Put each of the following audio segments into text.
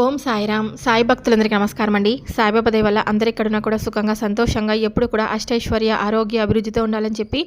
ఓం సాయిరామ్. సాయి భక్తులందరికీ నమస్కారం అండి సాయిబాబా దయ వల్ల అందరిక్కడున్నా కూడా సుఖంగా సంతోషంగా ఎప్పుడు కూడా అష్టైశ్వర్య ఆరోగ్య అభివృద్ధితో ఉండాలని చెప్పి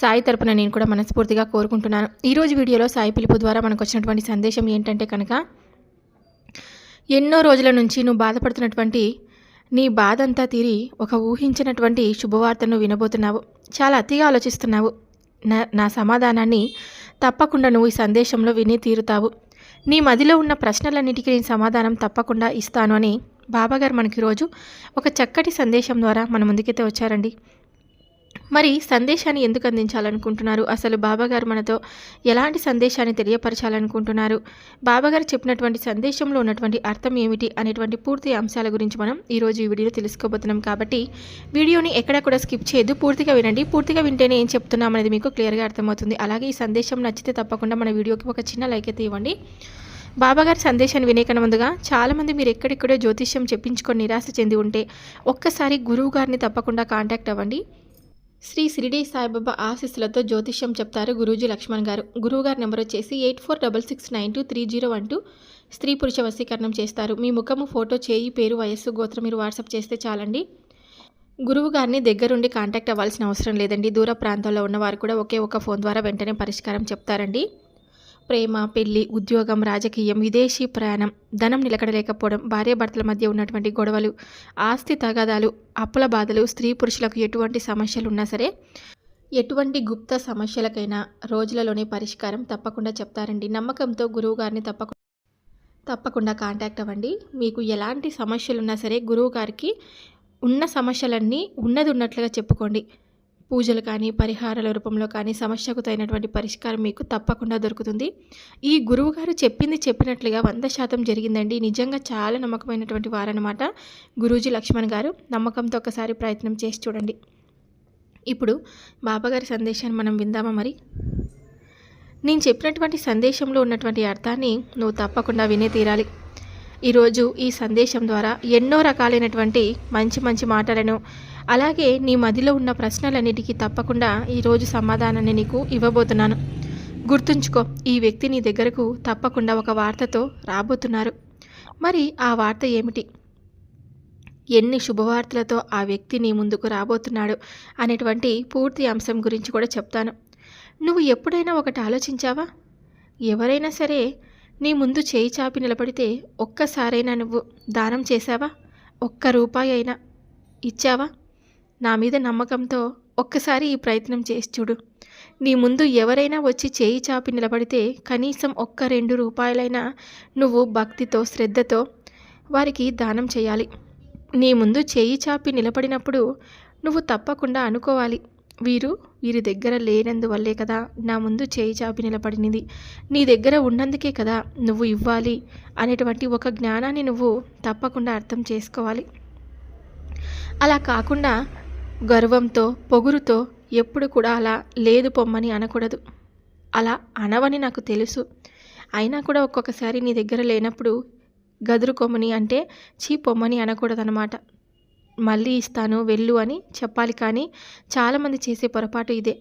సాయి తరపున నేను కూడా మనస్ఫూర్తిగా కోరుకుంటున్నాను. ఈరోజు వీడియోలో సాయి పిలుపు ద్వారా మనకు వచ్చినటువంటి సందేశం ఏంటంటే కనుక ఎన్నో రోజుల నుంచి నువ్వు బాధపడుతున్నటువంటి నీ బాధ అంతా తీరి ఒక ఊహించినటువంటి శుభవార్తను వినబోతున్నావు. చాలా అతిగా ఆలోచిస్తున్నావు. నా నా సమాధానాన్ని తప్పకుండా నువ్వు ఈ సందేశంలో విని తీరుతావు. నీ మదిలో ఉన్న ప్రశ్నలన్నిటికీ నేను సమాధానం తప్పకుండా ఇస్తాను అని బాబాగారు మనకి రోజు ఒక చక్కటి సందేశం ద్వారా మన ముందుకైతే వచ్చారండి. మరి సందేశాన్ని ఎందుకు అందించాలనుకుంటున్నారు? అసలు బాబాగారు మనతో ఎలాంటి సందేశాన్ని తెలియపరచాలనుకుంటున్నారు? బాబాగారు చెప్పినటువంటి సందేశంలో ఉన్నటువంటి అర్థం ఏమిటి అనేటువంటి పూర్తి అంశాల గురించి మనం ఈరోజు ఈ వీడియోలో తెలుసుకోబోతున్నాం కాబట్టి వీడియోని ఎక్కడ కూడా స్కిప్ చేయొద్దు. పూర్తిగా వినండి. పూర్తిగా వింటేనే ఏం చెప్తున్నాం అనేది మీకు క్లియర్గా అర్థమవుతుంది. అలాగే ఈ సందేశం నచ్చితే తప్పకుండా మన వీడియోకి ఒక చిన్న లైక్ అయితే ఇవ్వండి. బాబాగారి సందేశాన్ని వినేకన ముందుగా చాలామంది మీరు ఎక్కడెక్కడో జ్యోతిష్యం చెప్పించుకొని నిరాశ చెంది ఉంటే ఒక్కసారి గురువు గారిని తప్పకుండా కాంటాక్ట్ అవ్వండి. శ్రీ షిరిడి సాయిబాబా ఆశీస్సులతో జ్యోతిష్యం చెప్తారు గురూజీ లక్ష్మణ్ గారు. గురువు గారి నెంబర్ వచ్చేసి eight four double six nine two three zero one two స్త్రీ పురుష వశీకరణం చేస్తారు. మీ ముఖము ఫోటో చేయి పేరు వయస్సు గోత్రం మీరు వాట్సాప్ చేస్తే చాలండి. గురువు గారిని దగ్గరుండి కాంటాక్ట్ అవ్వాల్సిన అవసరం లేదండి. దూర ప్రాంతాల్లో ఉన్నవారు కూడా ఒకే ఒక ఫోన్ ద్వారా వెంటనే పరిష్కారం చెప్తారండి. ప్రేమ పెళ్ళి ఉద్యోగం రాజకీయం విదేశీ ప్రయాణం ధనం నిలకడలేకపోవడం భార్యాభర్తల మధ్య ఉన్నటువంటి గొడవలు ఆస్తి తగాదాలు అప్పుల బాధలు స్త్రీ పురుషులకు ఎటువంటి సమస్యలు ఉన్నా సరే ఎటువంటి గుప్త సమస్యలకైనా రోజులలోనే పరిష్కారం తప్పకుండా చెప్తారండి. నమ్మకంతో గురువు గారిని తప్పకుండా తప్పకుండా కాంటాక్ట్ అవ్వండి. మీకు ఎలాంటి సమస్యలు ఉన్నా సరే గురువు గారికి ఉన్న సమస్యలన్నీ ఉన్నది ఉన్నట్లుగా చెప్పుకోండి. పూజలు కానీ పరిహారాల రూపంలో కానీ సమస్యకు తగినటువంటి పరిష్కారం మీకు తప్పకుండా దొరుకుతుంది. ఈ గురువు గారు చెప్పింది చెప్పినట్లుగా వంద శాతం జరిగిందండి. నిజంగా చాలా నమ్మకమైనటువంటి వారనమాట గురూజీ లక్ష్మణ్ గారు. నమ్మకంతో ఒకసారి ప్రయత్నం చేసి చూడండి. ఇప్పుడు బాబాగారి సందేశాన్ని మనం విందామా మరి? నేను చెప్పినటువంటి సందేశంలో ఉన్నటువంటి అర్థాన్ని నువ్వు తప్పకుండా వినే తీరాలి. ఈరోజు ఈ సందేశం ద్వారా ఎన్నో రకాలైనటువంటి మంచి మంచి మాటలను అలాగే నీ మదిలో ఉన్న ప్రశ్నలన్నిటికీ తప్పకుండా ఈరోజు సమాధానాన్ని నీకు ఇవ్వబోతున్నాను. గుర్తుంచుకో ఈ వ్యక్తి నీ దగ్గరకు తప్పకుండా ఒక వార్తతో రాబోతున్నారు. మరి ఆ వార్త ఏమిటి? ఎన్ని శుభవార్తలతో ఆ వ్యక్తి నీ ముందుకు రాబోతున్నాడు అనేటువంటి పూర్తి అంశం గురించి కూడా చెప్తాను. నువ్వు ఎప్పుడైనా ఒకటి ఆలోచించావా? ఎవరైనా సరే నీ ముందు చేయి చాపి నిలబడితే ఒక్కసారైనా నువ్వు దానం చేశావా? ఒక్క రూపాయి అయినా ఇచ్చావా? నా మీద నమ్మకంతో ఒక్కసారి ఈ ప్రయత్నం చేసి చూడు. నీ ముందు ఎవరైనా వచ్చి చేయి చాపి నిలబడితే కనీసం ఒక్క రెండు రూపాయలైనా నువ్వు భక్తితో శ్రద్ధతో వారికి దానం చేయాలి. నీ ముందు చేయి చాపి నిలబడినప్పుడు నువ్వు తప్పకుండా అనుకోవాలి. వీరు వీరి దగ్గర లేనందువల్లే కదా నా ముందు చేయి చాపి నిలబడినది. నీ దగ్గర ఉన్నందుకే కదా నువ్వు ఇవ్వాలి అనేటువంటి ఒక జ్ఞానాన్ని నువ్వు తప్పకుండా అర్థం చేసుకోవాలి. అలా కాకుండా గర్వంతో పొగురుతో ఎప్పుడు కూడా అలా లేదు పొమ్మని అనకూడదు. అలా అనవని నాకు తెలుసు. అయినా కూడా ఒక్కొక్కసారి నీ దగ్గర లేనప్పుడు గదురుకొమ్మని అంటే చీ పొమ్మని అనకూడదనమాట మళ్ళీ ఇస్తాను వెళ్ళు అని చెప్పాలి కానీ చాలామంది చేసే పొరపాటు ఇదే.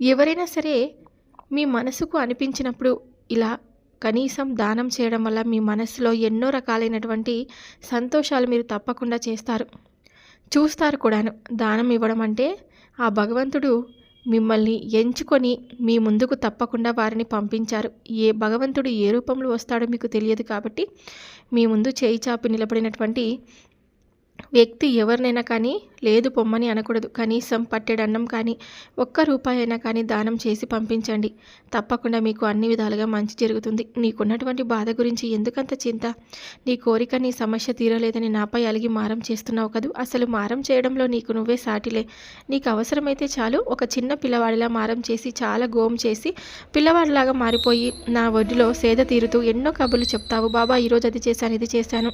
ఎవరైనా సరే మీ మనసుకు అనిపించినప్పుడు ఇలా కనీసం దానం చేయడం వల్ల మీ మనసులో ఎన్నో రకాలైనటువంటి సంతోషాలు మీరు తప్పకుండా చేస్తారు. చూస్తారు కూడాను దానం ఇవ్వడం అంటే ఆ భగవంతుడు మిమ్మల్ని ఎంచుకొని మీ ముందుకు తప్పకుండా వారిని పంపించారు. ఏ భగవంతుడు ఏ రూపంలో వస్తాడో మీకు తెలియదు కాబట్టి మీ ముందు చేయి చాపి నిలబడినటువంటి వ్యక్తి ఎవరినైనా కానీ లేదు పొమ్మని అనకూడదు. కనీసం పట్టెడన్నం కానీ ఒక్క రూపాయి అయినా కానీ దానం చేసి పంపించండి. తప్పకుండా మీకు అన్ని విధాలుగా మంచి జరుగుతుంది. నీకున్నటువంటి బాధ గురించి ఎందుకంత చింత? నీ కోరిక నీ సమస్య తీరలేదని నాపై అలిగి మారం చేస్తున్నావు కదూ? అసలు మారం చేయడంలో నీకు నువ్వే సాటిలే. నీకు అవసరమైతే చాలు. ఒక చిన్న పిల్లవాడిలా మారం చేసి చాలా గోం చేసి పిల్లవాడిలాగా మారిపోయి నా ఒడిలో సేద తీరుతూ ఎన్నో కబుర్లు చెప్తావు. బాబా ఈరోజు అది చేశాను ఇది చేశాను.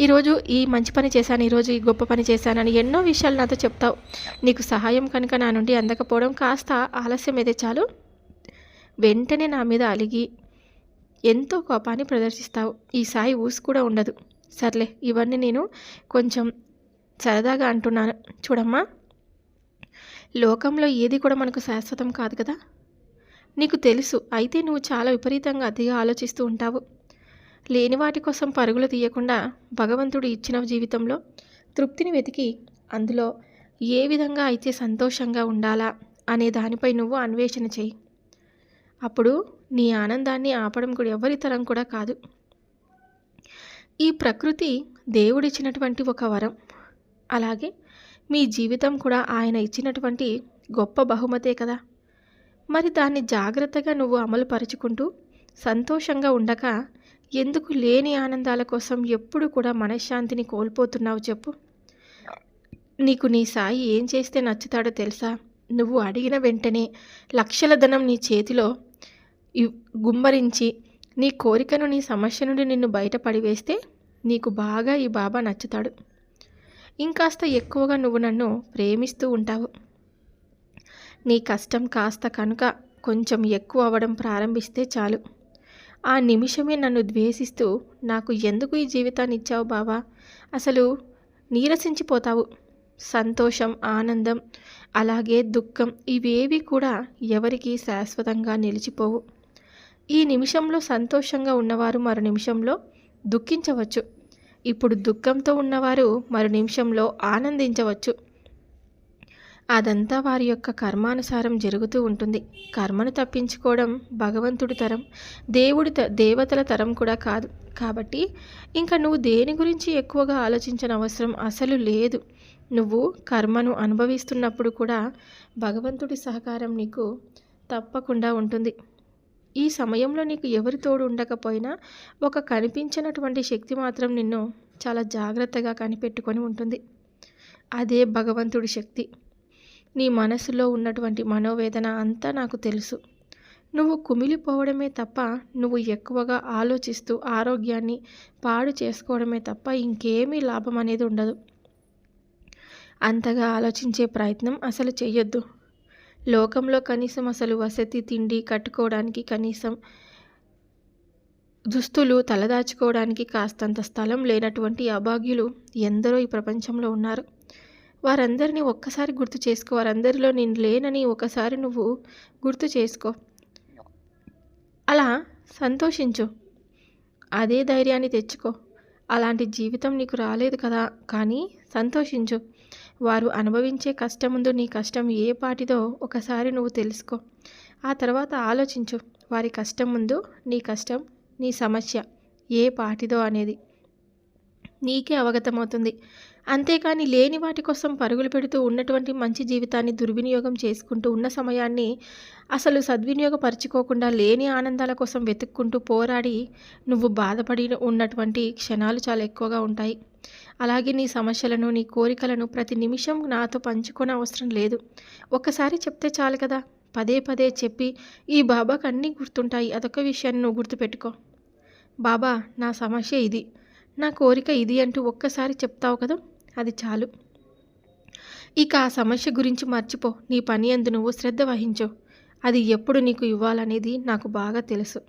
ఈరోజు ఈ మంచి పని చేశాను ఈరోజు ఈ గొప్ప పని చేశానని ఎన్నో విషయాలు నాతో చెప్తావు. నీకు సహాయం కనుక నా నుండి అందకపోవడం కాస్త ఆలస్యం అయితే చాలు. వెంటనే నా మీద అలిగి ఎంతో కోపాన్ని ప్రదర్శిస్తావు. ఈ సాయి ఊసి కూడా ఉండదు. సర్లే ఇవన్నీ నేను కొంచెం సరదాగా అంటున్నాను. చూడమ్మా లోకంలో ఏది కూడా మనకు శాశ్వతం కాదు కదా? నీకు తెలుసు అయితే నువ్వు చాలా విపరీతంగా అతిగా ఆలోచిస్తూ ఉంటావు. లేని వాటి కోసం పరుగులు తీయకుండా భగవంతుడు ఇచ్చిన జీవితంలో తృప్తిని వెతికి అందులో ఏ విధంగా అయితే సంతోషంగా ఉండాలా అనే దానిపై నువ్వు అన్వేషణ చేయి. అప్పుడు నీ ఆనందాన్ని ఆపడం కూడా ఎవరి తరం కూడా కాదు. ఈ ప్రకృతి దేవుడిచ్చినటువంటి ఒక వరం. అలాగే మీ జీవితం కూడా ఆయన ఇచ్చినటువంటి గొప్ప బహుమతే కదా. మరి దాన్ని జాగ్రత్తగా నువ్వు అమలు పరుచుకుంటూ సంతోషంగా ఉండక ఎందుకు లేని ఆనందాల కోసం ఎప్పుడు కూడా మనశ్శాంతిని కోల్పోతున్నావు చెప్పు. నీకు నీ సాయి ఏం చేస్తే నచ్చుతాడో తెలుసా? నువ్వు అడిగిన వెంటనే లక్షల ధనం నీ చేతిలో గుమ్మరించి నీ కోరికను నీ సమస్య నుండి నిన్ను బయటపడివేస్తే నీకు బాగా ఈ బాబా నచ్చుతాడు. ఇంకాస్త ఎక్కువగా నువ్వు నన్ను ప్రేమిస్తూ ఉంటావు. నీ కష్టం కాస్త కనుక కొంచెం ఎక్కువ అవ్వడం ప్రారంభిస్తే చాలు. ఆ నిమిషమే నన్ను ద్వేషిస్తూ నాకు ఎందుకు ఈ జీవితాన్ని ఇచ్చావు బావా? అసలు నీరసించిపోతావు. సంతోషం ఆనందం అలాగే దుఃఖం ఇవేవి కూడా ఎవరికి శాశ్వతంగా నిలిచిపోవు. ఈ నిమిషంలో సంతోషంగా ఉన్నవారు మరో నిమిషంలో దుఃఖించవచ్చు. ఇప్పుడు దుఃఖంతో ఉన్నవారు మరో నిమిషంలో ఆనందించవచ్చు. అదంతా వారి యొక్క కర్మానుసారం జరుగుతూ ఉంటుంది. కర్మను తప్పించుకోవడం భగవంతుడి తరం దేవుడి త దేవతల తరం కూడా కాదు. కాబట్టి ఇంకా నువ్వు దేని గురించి ఎక్కువగా ఆలోచించిన అవసరం అసలు లేదు. నువ్వు కర్మను అనుభవిస్తున్నప్పుడు కూడా భగవంతుడి సహకారం నీకు తప్పకుండా ఉంటుంది. ఈ సమయంలో నీకు ఎవరి తోడు ఉండకపోయినా ఒక కనిపించినటువంటి శక్తి మాత్రం నిన్ను చాలా జాగ్రత్తగా కనిపెట్టుకొని ఉంటుంది. అదే భగవంతుడి శక్తి. నీ మనసులో ఉన్నటువంటి మనోవేదన అంతా నాకు తెలుసు. నువ్వు కుమిలిపోవడమే తప్ప నువ్వు ఎక్కువగా ఆలోచిస్తూ ఆరోగ్యాన్ని పాడు చేసుకోవడమే తప్ప ఇంకేమీ లాభం అనేది ఉండదు. అంతగా ఆలోచించే ప్రయత్నం అసలు చెయ్యొద్దు. లోకంలో కనీసం అసలు వసతి తిండి కట్టుకోవడానికి కనీసం దుస్తులు తలదాచుకోవడానికి కాస్తంత స్థలం లేనటువంటి అభాగ్యులు ఎందరో ఈ ప్రపంచంలో ఉన్నారు. వారందరినీ ఒక్కసారి గుర్తు చేసుకో వారందరిలో నేను లేనని ఒకసారి నువ్వు గుర్తు చేసుకో. అలా సంతోషించు. అదే ధైర్యాన్ని తెచ్చుకో. అలాంటి జీవితం నీకు రాలేదు కదా కానీ సంతోషించు. వారు అనుభవించే కష్టం ముందు నీ కష్టం ఏ పాటిదో ఒకసారి నువ్వు తెలుసుకో. ఆ తర్వాత ఆలోచించు. వారి కష్టం ముందు నీ కష్టం నీ సమస్య ఏ పాటిదో అనేది నీకే అవగతమవుతుంది. అంతేకాని లేని వాటి కోసం పరుగులు పెడుతూ ఉన్నటువంటి మంచి జీవితాన్ని దుర్వినియోగం చేసుకుంటూ ఉన్న సమయాన్ని అసలు సద్వినియోగపరచుకోకుండా లేని ఆనందాల కోసం వెతుక్కుంటూ పోరాడి నువ్వు బాధపడి ఉన్నటువంటి క్షణాలు చాలా ఎక్కువగా ఉంటాయి. అలాగే నీ సమస్యలను నీ కోరికలను ప్రతి నిమిషం నాతో పంచుకోని అవసరం లేదు. ఒక్కసారి చెప్తే చాలు కదా. పదే పదే చెప్పి ఈ బాబాకు అన్నీ గుర్తుంటాయి. అదొక విషయాన్ని నువ్వు గుర్తుపెట్టుకో. బాబా నా సమస్య ఇది. నా కోరిక ఇది అంటూ ఒక్కసారి చెప్తావు కదా. అది చాలు. ఇక ఆ సమస్య గురించి మర్చిపో. నీ పని అందు నువ్వు శ్రద్ధ వహించు. అది ఎప్పుడు నీకు ఇవ్వాలనేది నాకు బాగా తెలుసు.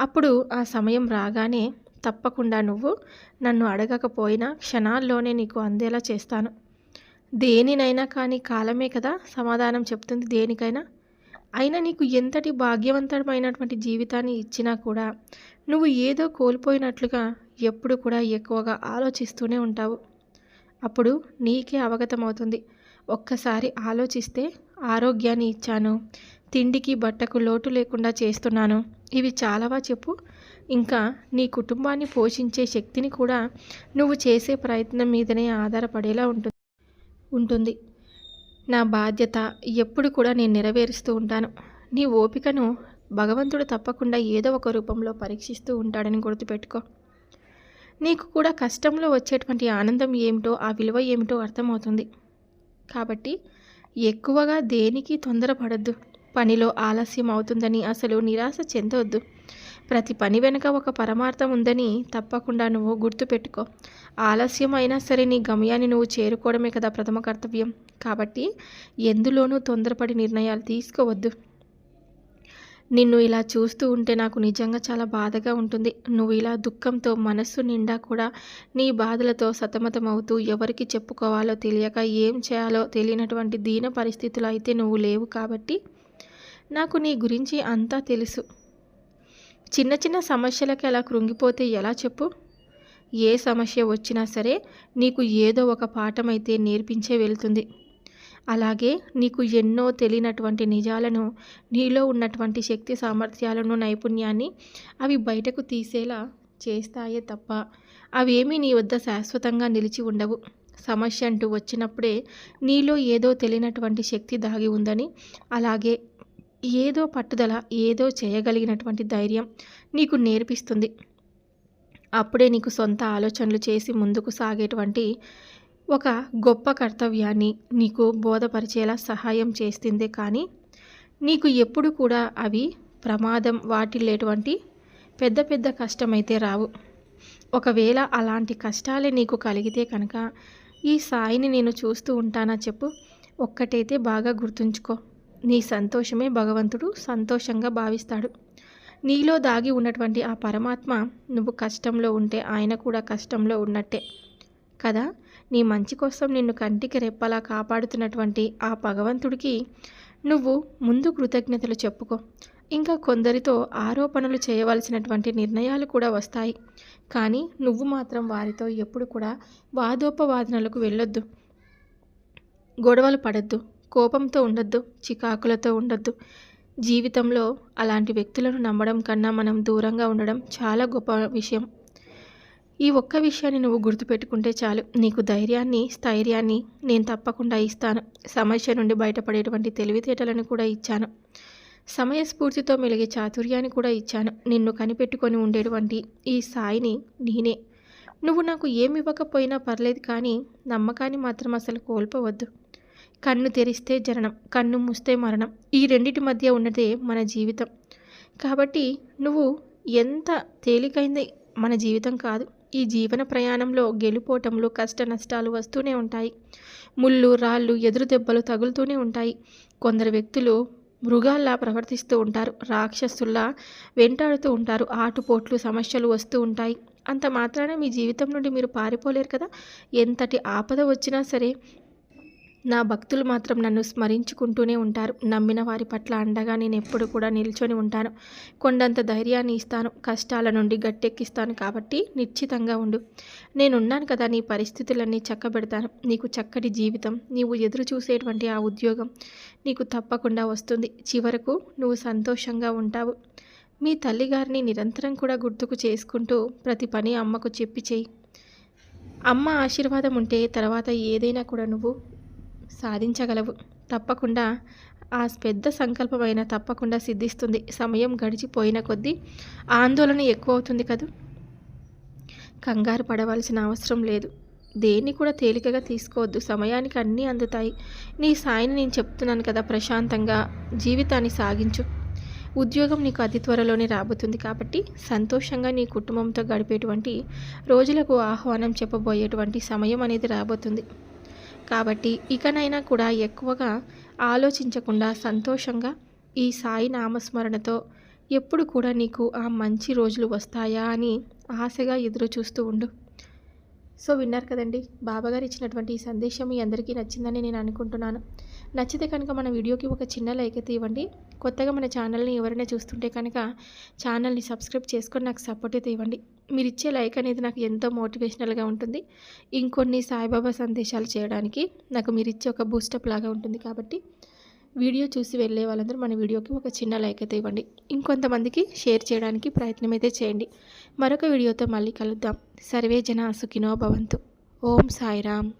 అప్పుడు ఆ సమయం రాగానే తప్పకుండా నువ్వు నన్ను అడగకపోయినా క్షణాల్లోనే నీకు అందేలా చేస్తాను. దేనినైనా కానీ కాలమే కదా సమాధానం చెప్తుంది దేనికైనా. అయినా నీకు ఎంతటి భాగ్యవంతమైనటువంటి జీవితాన్ని ఇచ్చినా కూడా నువ్వు ఏదో కోల్పోయినట్లుగా ఎప్పుడు కూడా ఎక్కువగా ఆలోచిస్తూనే ఉంటావు. అప్పుడు నీకే అవగతమవుతుంది. ఒక్కసారి ఆలోచిస్తే ఆరోగ్యాన్ని ఇచ్చాను. తిండికి బట్టకు లోటు లేకుండా చేస్తున్నాను. ఇవి చాలావా చెప్పు? ఇంకా నీ కుటుంబాన్ని పోషించే శక్తిని కూడా నువ్వు చేసే ప్రయత్నం మీదనే ఆధారపడేలా ఉంటుంది ఉంటుంది. నా బాధ్యత ఎప్పుడు కూడా నేను నెరవేరుస్తూ ఉంటాను. నీ ఓపికను భగవంతుడు తప్పకుండా ఏదో ఒక రూపంలో పరీక్షిస్తూ ఉంటాడని గుర్తుపెట్టుకో. నీకు కూడా కష్టంలో వచ్చేటువంటి ఆనందం ఏమిటో ఆ విలువ ఏమిటో అర్థమవుతుంది. కాబట్టి ఎక్కువగా దేనికి తొందరపడద్దు. పనిలో ఆలస్యం అవుతుందని అసలు నిరాశ చెందవద్దు ప్రతి పని వెనుక ఒక పరమార్థం ఉందని తప్పకుండా నువ్వు గుర్తుపెట్టుకో. ఆలస్యం అయినా సరే నీ గమ్యాన్ని నువ్వు చేరుకోవడమే కదా ప్రథమ కర్తవ్యం. కాబట్టి ఎందులోనూ తొందరపడి నిర్ణయాలు తీసుకోవద్దు. నిన్ను ఇలా చూస్తూ ఉంటే నాకు నిజంగా చాలా బాధగా ఉంటుంది. నువ్వు ఇలా దుఃఖంతో మనస్సు నిండా కూడా నీ బాధలతో సతమతమవుతూ ఎవరికి చెప్పుకోవాలో తెలియక ఏం చేయాలో తెలియనటువంటి దీన పరిస్థితులు అయితే నువ్వు లేవు కాబట్టి నాకు నీ గురించి అంతా తెలుసు. చిన్న చిన్న సమస్యలకి అలా కృంగిపోతే ఎలా చెప్పు? ఏ సమస్య వచ్చినా సరే నీకు ఏదో ఒక పాఠం అయితే నేర్పించే వెళ్తుంది. అలాగే నీకు ఎన్నో తెలియనటువంటి నిజాలను నీలో ఉన్నటువంటి శక్తి సామర్థ్యాలను నైపుణ్యాన్ని అవి బయటకు తీసేలా చేస్తాయే తప్ప అవేమీ నీ వద్ద శాశ్వతంగా నిలిచి ఉండవు. సమస్య అంటూ వచ్చినప్పుడే నీలో ఏదో తెలియనటువంటి శక్తి దాగి ఉందని అలాగే ఏదో పట్టుదల ఏదో చేయగలిగినటువంటి ధైర్యం నీకు నేర్పిస్తుంది. అప్పుడే నీకు సొంత ఆలోచనలు చేసి ముందుకు సాగేటువంటి ఒక గొప్ప కర్తవ్యాన్ని నీకు బోధపరిచేలా సహాయం చేస్తుందే కానీ నీకు ఎప్పుడు కూడా అవి ప్రమాదం వాటిల్లేటువంటి పెద్ద పెద్ద కష్టమైతే రావు. ఒకవేళ అలాంటి కష్టాలే నీకు కలిగితే కనుక ఈ సాయిని నేను చూస్తూ ఉంటానా చెప్పు? ఒక్కటైతే బాగా గుర్తుంచుకో. నీ సంతోషమే భగవంతుడు సంతోషంగా భావిస్తాడు. నీలో దాగి ఉన్నటువంటి ఆ పరమాత్మ నువ్వు కష్టంలో ఉంటే ఆయన కూడా కష్టంలో ఉన్నట్టే. కదా? నీ మంచి కోసం నిన్ను కంటికి రెప్పలా కాపాడుతున్నటువంటి ఆ భగవంతుడికి నువ్వు ముందు కృతజ్ఞతలు చెప్పుకో. ఇంకా కొందరితో ఆరోపణలు చేయవలసినటువంటి నిర్ణయాలు కూడా వస్తాయి. కానీ నువ్వు మాత్రం వారితో ఎప్పుడు కూడా వాదోపవాదనలకు వెళ్ళొద్దు. గొడవలు పడద్దు. కోపంతో ఉండొద్దు చికాకులతో ఉండొద్దు. జీవితంలో అలాంటి వ్యక్తులను నమ్మడం కన్నా మనం దూరంగా ఉండడం చాలా గొప్ప విషయం. ఈ ఒక్క విషయాన్ని నువ్వు గుర్తుపెట్టుకుంటే చాలు. నీకు ధైర్యాన్ని స్థైర్యాన్ని నేను తప్పకుండా ఇస్తాను. సమస్య నుండి బయటపడేటువంటి తెలివితేటలను కూడా ఇచ్చాను. సమయస్ఫూర్తితో మెలిగే చాతుర్యాన్ని కూడా ఇచ్చాను. నిన్ను కనిపెట్టుకొని ఉండేటువంటి ఈ సాయిని నేనే. నువ్వు నాకు ఏమి ఇవ్వకపోయినా పర్లేదు కానీ నమ్మకాన్ని మాత్రం అసలు కోల్పోవద్దు. కన్ను తెరిస్తే జననం కన్ను మూస్తే మరణం. ఈ రెండిటి మధ్య ఉన్నదే మన జీవితం. కాబట్టి నువ్వు ఎంత తేలికైంది మన జీవితం కాదు. ఈ జీవన ప్రయాణంలో గెలుపోటంలో కష్ట నష్టాలు వస్తూనే ఉంటాయి. ముళ్ళు రాళ్ళు ఎదురు దెబ్బలు తగులుతూనే ఉంటాయి. కొందరు వ్యక్తులు మృగాల్లా ప్రవర్తిస్తూ ఉంటారు. రాక్షసుల్లా వెంటాడుతూ ఉంటారు. ఆటుపోట్లు సమస్యలు వస్తూ ఉంటాయి. అంత మాత్రాన మీ జీవితం నుండి మీరు పారిపోలేరు కదా. ఎంతటి ఆపద వచ్చినా సరే నా భక్తులు మాత్రం నన్ను స్మరించుకుంటూనే ఉంటారు. నమ్మిన వారి పట్ల అండగా నేను ఎప్పుడు కూడా నిల్చొని ఉంటాను. కొండంత ధైర్యాన్ని ఇస్తాను. కష్టాల నుండి గట్టెక్కిస్తాను కాబట్టి నిశ్చితంగా ఉండు. నేనున్నాను కదా నీ పరిస్థితులన్నీ చక్కబెడతాను. నీకు చక్కటి జీవితం నీవు ఎదురు చూసేటువంటి ఆ ఉద్యోగం నీకు తప్పకుండా వస్తుంది. చివరకు నువ్వు సంతోషంగా ఉంటావు. మీ తల్లిగారిని నిరంతరం కూడా గుర్తుకు చేసుకుంటూ ప్రతి పని అమ్మకు చెప్పి చేయి. అమ్మ ఆశీర్వాదం ఉంటే తర్వాత ఏదైనా కూడా నువ్వు సాధించగలవు. తప్పకుండా ఆ పెద్ద సంకల్పమైన తప్పకుండా సిద్ధిస్తుంది. సమయం గడిచిపోయిన కొద్దీ ఆందోళన ఎక్కువ అవుతుంది కదా? కంగారు పడవలసిన అవసరం లేదు. దేన్ని కూడా తేలికగా తీసుకోవద్దు. సమయానికి అన్నీ అందుతాయి. నీ సాయిని నేను చెప్తున్నాను కదా ప్రశాంతంగా. జీవితాన్ని సాగించు. ఉద్యోగం నీకు అతి త్వరలోనే రాబోతుంది కాబట్టి సంతోషంగా నీ కుటుంబంతో గడిపేటువంటి రోజులకు ఆహ్వానం చెప్పబోయేటువంటి సమయం అనేది రాబోతుంది. కాబట్టి ఇకనైనా కూడా ఎక్కువగా ఆలోచించకుండా సంతోషంగా ఈ సాయి నామస్మరణతో ఎప్పుడు కూడా నీకు ఆ మంచి రోజులు వస్తాయా అని ఆశగా ఎదురు చూస్తూ ఉండు. సో విన్నారు కదండి బాబాగారు ఇచ్చినటువంటి ఈ సందేశం మీ అందరికీ నచ్చిందని నేను అనుకుంటున్నాను. నచ్చితే కనుక మన వీడియోకి ఒక చిన్న లైక్ అయితే ఇవ్వండి. కొత్తగా మన ఛానల్ని ఎవరైనా చూస్తుంటే కనుక ఛానల్ని సబ్స్క్రైబ్ చేసుకొని నాకు సపోర్ట్ అయితే ఇవ్వండి. మీరు ఇచ్చే లైక్ అనేది నాకు ఎంతో మోటివేషనల్గా ఉంటుంది. ఇంకొన్ని సాయిబాబా సందేశాలు చేయడానికి నాకు మీరు ఇచ్చే ఒక బూస్టప్ లాగా ఉంటుంది కాబట్టి వీడియో చూసి వెళ్ళే వాళ్ళందరూ మన వీడియోకి ఒక చిన్న లైక్ అయితే ఇవ్వండి. ఇంకొంతమందికి షేర్ చేయడానికి ప్రయత్నం అయితే చేయండి. మరొక వీడియోతో మళ్ళీ కలుద్దాం. సర్వే జన సుఖినో భవంతు. ఓం సాయిరామ్.